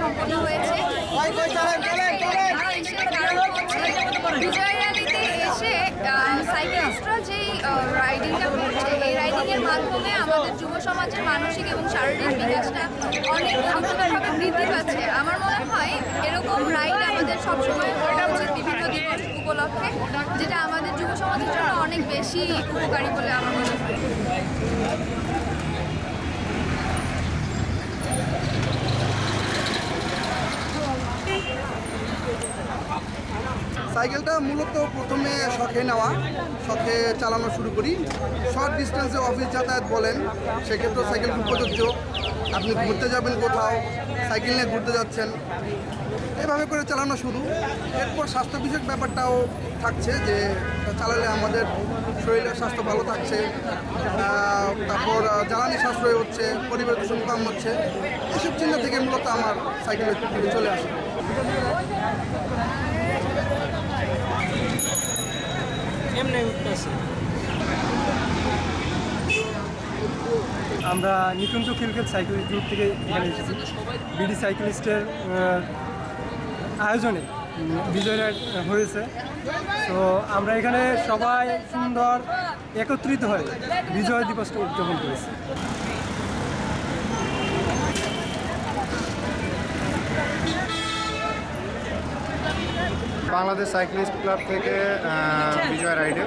সম্পন্ন হয়েছে। বিজয়াদিতে এসে সাইকেলিস্টরা যেই রাইডিংটা করছে, এই রাইডিংয়ের মাধ্যমে আমাদের যুব সমাজের মানসিক এবং শারীরিক বিকাশটা অনেক গুরুত্বপূর্ণভাবে বৃদ্ধি পাচ্ছে। আমার মনে হয় এরকম রাইড আমাদের সবসময় হওয়া উচিত বিভিন্ন দিবস উপলক্ষে, যেটা আমাদের যুব সমাজের জন্য অনেক বেশি উপকারী বলে আমার মনে হয়। সাইকেলটা মূলত প্রথমে শখে নেওয়া, শখে চালানো শুরু করি। শর্ট ডিস্টেন্সে অফিস যাতায়াত বলেন, সেক্ষেত্রে সাইকেল খুব প্রযোজ্য। আপনি ঘুরতে যাবেন কোথাও, সাইকেল নিয়ে ঘুরতে যাচ্ছেন। এভাবে করে চালানো শুরু। এরপর স্বাস্থ্য বিষয়ক ব্যাপারটাও থাকছে যে, চালালে আমাদের শরীরের স্বাস্থ্য ভালো থাকছে। তারপর জ্বালানি সাশ্রয় হচ্ছে, পরিবেশ দূষণ কম হচ্ছে। এসব চিন্তা থেকে মূলত আমার সাইকেলের চলে আসে। আমরা নিকুঞ্জ খিলকেট সাইকেল গ্রুপ থেকে এখানে এসেছি। বিডি সাইকেলিস্টের আয়োজনে উম, বিজয় রাইড হয়েছে। তো আমরা এখানে সবাই সুন্দর একত্রিত হয়ে বিজয় দিবসটা উদযাপন করেছি। বাংলাদেশ সাইক্লিস্ট ক্লাব থেকে বিজয় রাইডে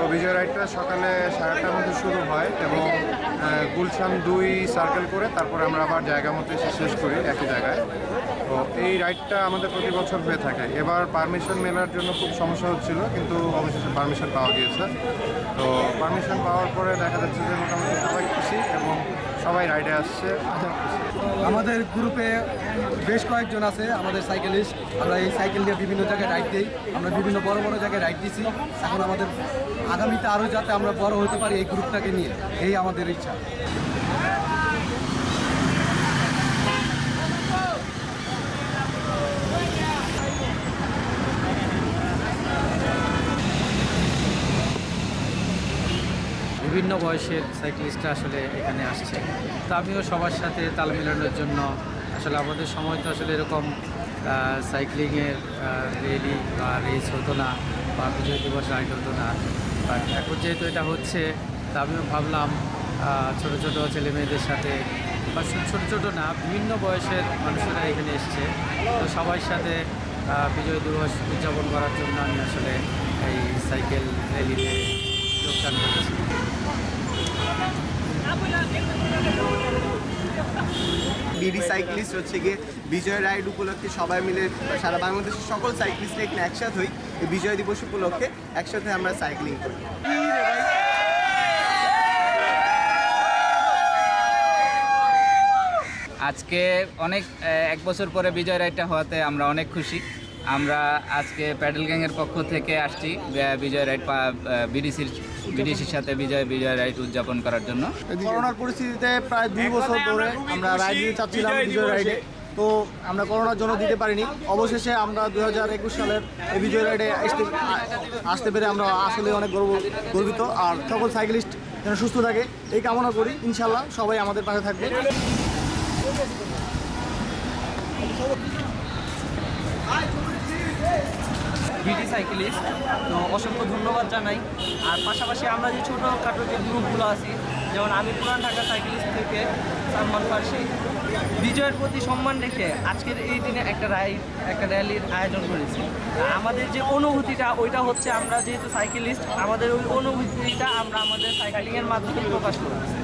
তো বিজয় রাইডটা সকালে সাড়ে আটটার মধ্যে শুরু হয় এবং গুলশান দুই সার্কেল করে তারপরে আমরা আবার জায়গা মতো এসে শেষ করি একই জায়গায়। তো এই রাইডটা আমাদের প্রতি বছর হয়ে থাকে। এবার পারমিশন মেলার জন্য খুব সমস্যা হচ্ছিল, কিন্তু অবশেষে পারমিশন পাওয়া গিয়েছে। তো পারমিশন পাওয়ার পরে দেখা যাচ্ছে যে মোটামুটি সবাই খুশি এবং সবাই রাইডে আসছে। আমাদের গ্রুপে বেশ কয়েকজন আছে, আমাদের সাইকেলিস্ট। আমরা এই সাইকেল নিয়ে বিভিন্ন জায়গায় রাইড দিই। আমরা বিভিন্ন বড় বড় জায়গায় রাইড দিছি। এখন আমাদের আগামীতে আরও যাতে আমরা বড় হতে পারি এই গ্রুপটাকে নিয়ে, এই আমাদের ইচ্ছা। বিভিন্ন বয়সের সাইক্লিস্টরা আসলে এখানে আসছে। তো আমিও সবার সাথে তাল মেলানোর জন্য আসলে আমাদের সময় তো আসলে এরকম সাইক্লিংয়ের রেলি বা রেস হতো না বা বিজয় দিবস রাইড হতো না। বাট এখন যেহেতু এটা হচ্ছে, তা আমিও ভাবলাম ছোট ছোট ছেলে মেয়েদের সাথে বা ছোট ছোট না বিভিন্ন বয়সের মানুষেরা এখানে এসছে। তো সবার সাথে বিজয় দিবস উদযাপন করার জন্য আমি আসলে এই সাইকেল র্যালিতে যোগদান করেছি বিডি সাইক্লিস্ট হচ্ছে গিয়ে বিজয় রাইড উপলক্ষে সবাই মিলে সারা বাংলাদেশের সকল সাইক্লিস্টরা এখানে একসাথে হই বিজয় দিবস উপলক্ষে একসাথে আমরা সাইক্লিং করি। আজকে অনেক এক বছর পরে বিজয় রাইডটা হওয়াতে আমরা অনেক খুশি। আমরা আজকে প্যাডেল গ্যাংয়ের পক্ষ থেকে আসছি বিজয় রাইড বিডিসির বিডিসির সাথে বিজয় বিজয় রাইড উদযাপন করার জন্য। করোনার পরিস্থিতিতে প্রায় দুই বছর ধরে আমরা রাইড দিতে চাচ্ছিলাম বিজয় রাইডে। তো আমরা করোনার জন্য দিতে পারিনি। অবশেষে আমরা দু হাজার একুশ সালের এই বিজয় রাইডে আসতে আসতে পেরে আমরা আসলে অনেক গর্ব গর্বিত। আর সকল সাইকেলিস্ট যেন সুস্থ থাকে এই কামনা করি। ইনশাল্লাহ সবাই আমাদের পাশে থাকবে। BD cyclist. তো অসংখ্য ধন্যবাদ জানাই। আর পাশাপাশি আমরা যে ছোটোখাটো যে গ্রুপগুলো আছি, যেমন আমি পুরান ঢাকা সাইকেলিস্ট থেকে সালমান ফার্সি, বিজয়ের প্রতি সম্মান রেখে আজকের এই দিনে একটা রাইড একটা র্যালির আয়োজন করেছি। আমাদের যে অনুভূতিটা, ওইটা হচ্ছে আমরা যেহেতু সাইকেলিস্ট, আমাদের ওই অনুভূতিটা আমরা আমাদের সাইকেলিংয়ের মাধ্যমে প্রকাশ করছি।